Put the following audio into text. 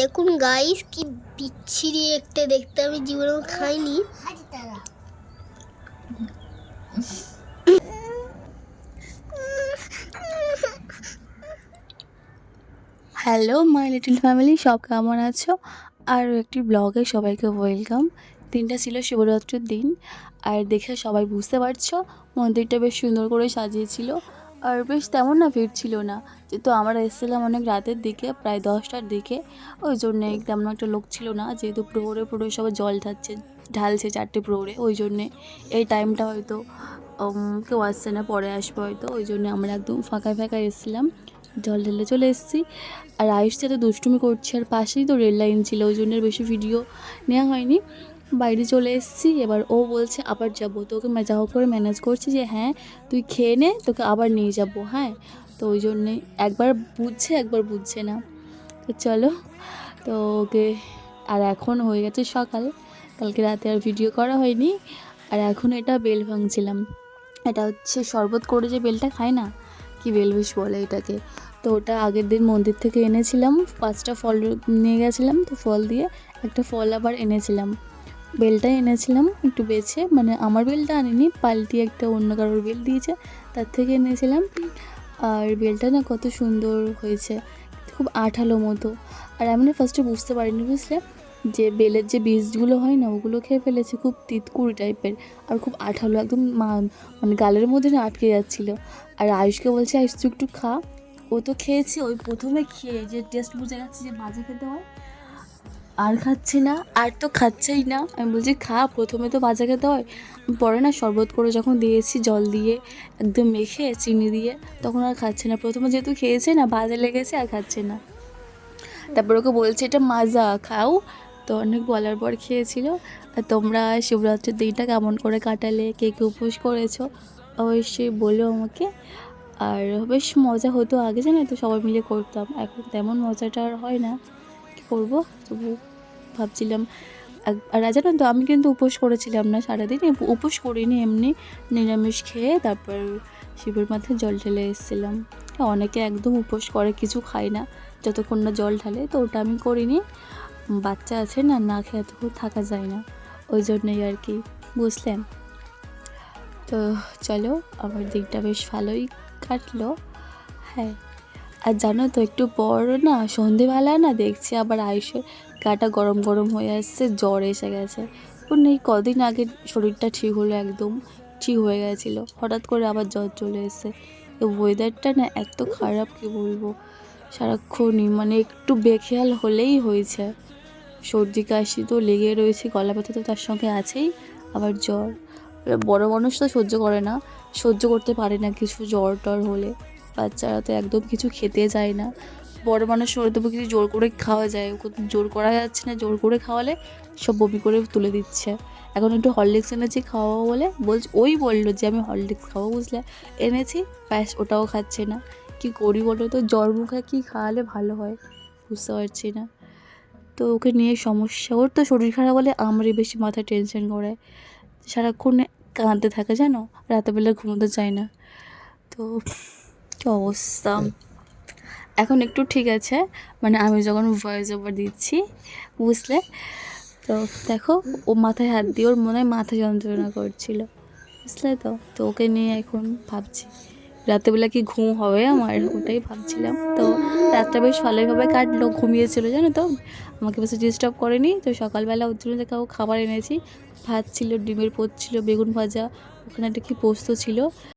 দেখুন গাইস কি বিচ্ছিরি একটা দেখতে আমি জীবনে খাইনি। হ্যালো মাই লিটল ফ্যামিলি সব কেমন আছো? আর একটি ব্লগে সবাইকে ওয়েলকাম দিনটা ছিল শিবরাত্রির দিন, আর দেখে সবাই বুঝতে পারছ, মন্দিরটা বেশ সুন্দর করে সাজিয়েছিল। আর বেশ তেমন না ভিড় ছিল না। যেহেতু আমরা এসেছিলাম অনেক রাতের দিকে, প্রায় দশটার দিকে। ওই জন্যে তেমন একটা লোক ছিল না। যেহেতু প্রহরে প্রহরে সবাই জল ঢালছে ঢালছে চারটে প্রহরে, ওই জন্যে এই টাইমটা হয়তো কেউ আসছে না, পরে আসবে হয়তো। ওই জন্য আমরা একদম ফাঁকায় ফাঁকায় এসেছিলাম, জল ঢেলে চলে এসেছি। আর আয়ুষ তো দুষ্টুমি করছে, আর পাশেই তো রেল লাইন ছিল, ওই জন্য বেশি ভিডিও নেওয়া হয়নি। বাইরে চলে এসেছি। এবার ও বলছে, আবার যাব। তো ওকে যা হোক করে ম্যানেজ করছি যে হ্যাঁ তুই খেয়ে নে, তোকে আবার নিয়ে যাব। হ্যাঁ? তো ওই জন্যে একবার বুঝছে একবার বুঝছে না। তো চলো, তো ওকে, আর এখন হয়ে গেছে সকাল। কালকে রাতে আর ভিডিও করা হয়নি। আর এখন এটা বেল ভাঙছিলাম। এটা হচ্ছে শরবত করে যে বেলটা খায় না, কি বেলবিষ বলে এটাকে। তো ওটা আগের দিন মন্দির থেকে এনেছিলাম। পাঁচটা ফল নিয়ে গেছিলাম তো ফল দিয়ে, একটা ফল আবার এনেছিলাম। বেলটা এনেছিলাম একটু বেছে মানে আমার বেলটা আনিনি, পাল্টি একটা অন্য কারোর বেল দিয়েছে, তার থেকে এনেছিলাম। আর বেলটা না কত সুন্দর হয়েছে, খুব আঠালো মতো। আর আমি না ফার্স্টে বুঝতে পারিনি, বুঝলে? যে বেলের যে বীজগুলো হয় না, ওগুলো খেয়ে ফেলেছি, খুব তিতকুড়ি টাইপের আর খুব আঠালো, একদম মানে গালের মধ্যে না আটকে যাচ্ছিল। আর আয়ুষকে বলছে, আয়ুষ একটু খা। ও তো খেয়েছে, ওই প্রথমে খেয়ে, যে টেস্ট বুঝে গেছে যে বাজে খেতে হয়। আর খাচ্ছি না, আর তো খাচ্ছেই না। আমি বলছি, খা, প্রথমে তো বাজে খেতে হয়। পরে না শরবত করে যখন দিয়েছি, জল দিয়ে, একদম মেখে, চিনি দিয়ে, তখন আর খাচ্ছে না। প্রথমে যেহেতু খেয়েছে না, বাজে লেগেছে, আর খাচ্ছে না। তারপর ওকে বলছে, এটা মাজা, খাও। তো অনেক বলার পর খেয়েছিল। আর তোমরা শিবরাত্রির দিনটা কেমন করে কাটালে, কে কে উপোস করেছ, অবশ্যই বলো আমাকে। আর বেশ মজা হতো আগে, জানো তো? সবাই মিলে করতাম। এখন তেমন মজাটা আর হয় না। করব? তবু ভাবছিলাম আর জানো তো আমি কিন্তু উপোস করেছিলাম না সারাদিন। উপোস করিনি, এমনি নিরামিষ খেয়ে তারপর শিবের মাথায় জল ঢেলে এসেছিলাম। অনেকে একদম উপোস করে, কিছু খায় না। যতক্ষণ না জল ঢালে, তো ওটা আমি করিনি। বাচ্চা আছে না না খেয়ে এতক্ষণ থাকা যায় না। ওই জন্যই আর কি, বুঝলেন? তো চলো, আমার দিনটা বেশ ভালোই কাটলো। হ্যাঁ। আর জানো তো, একটু পর না সন্ধেবেলা না দেখছি আবার আয়ুষের গাটা গরম গরম হয়ে আসছে, জ্বর এসে গেছে। এই কদিন আগে শরীরটা ঠিক হলো একদম, ঠিক হয়ে গেছিল। হঠাৎ করে আবার জ্বর চলে এসেছে। এই ওয়েদারটা না এত খারাপ, কি বলব? সারাক্ষণই মানে একটু বেখেয়াল হলেই হয়েছে। সর্দি, কাশি তো লেগে রয়েছে গলা ব্যথা তো তার সঙ্গে আছেই, আবার জ্বর। বড় মানুষ তো সহ্য করে না, সহ্য করতে পারে না কিছু জ্বর টর হলে। বাচ্চারা তো একদম কিছু খেতে চায় না। বড় মানুষ হলে তবু কিছু জোর করে খাওয়া যায়। জোর করা যাচ্ছে না, জোর করে খাওয়ালে সব বমি করে তুলে দিচ্ছে। এখন একটু হরলিক্স এনেছি খাওয়াবো বলে বলছে, ওই বলল যে আমি হরলিক্স খাব বুঝলে। এনেছি, ব্যাস ওটাও খাচ্ছে না। কি করি বলো তো, জ্বর মুখে কী খাওয়ালে ভালো হয় বুঝতে পারছি না। তো ওকে নিয়ে সমস্যা, ওর তো শরীর খারাপ হলে আমারই বেশি মাথায় টেনশন করে। সারাক্ষণ কাঁদতে থাকে জানো রাতেরবেলা ঘুমোতে চায় না। তো কী অবস্থা? এখন একটু ঠিক আছে মানে আমি যখন ভয়েস ওভার দিচ্ছি, বুঝলে? তো দেখো, ও মাথায় হাত দিয়ে, ওর মনে হয় মাথা যন্ত্রণা করছিল, বুঝলে তো? তো ওকে নিয়ে এখন ভাবছি, রাতেরবেলা কি ঘুম হবে আমার? ওটাই ভাবছিলাম। তো রাতটা বেশ ভালোইভাবে কাটলো, ঘুমিয়েছিল, জানো তো? আমাকে বেশি ডিস্টার্ব করেনি, তো সকালবেলা ওর জন্য দেখো খাবার এনেছি, ভাত ছিল, ডিমের পোচ ছিল, বেগুন ভাজা, ওখানে একটা কি পোস্ত ছিল।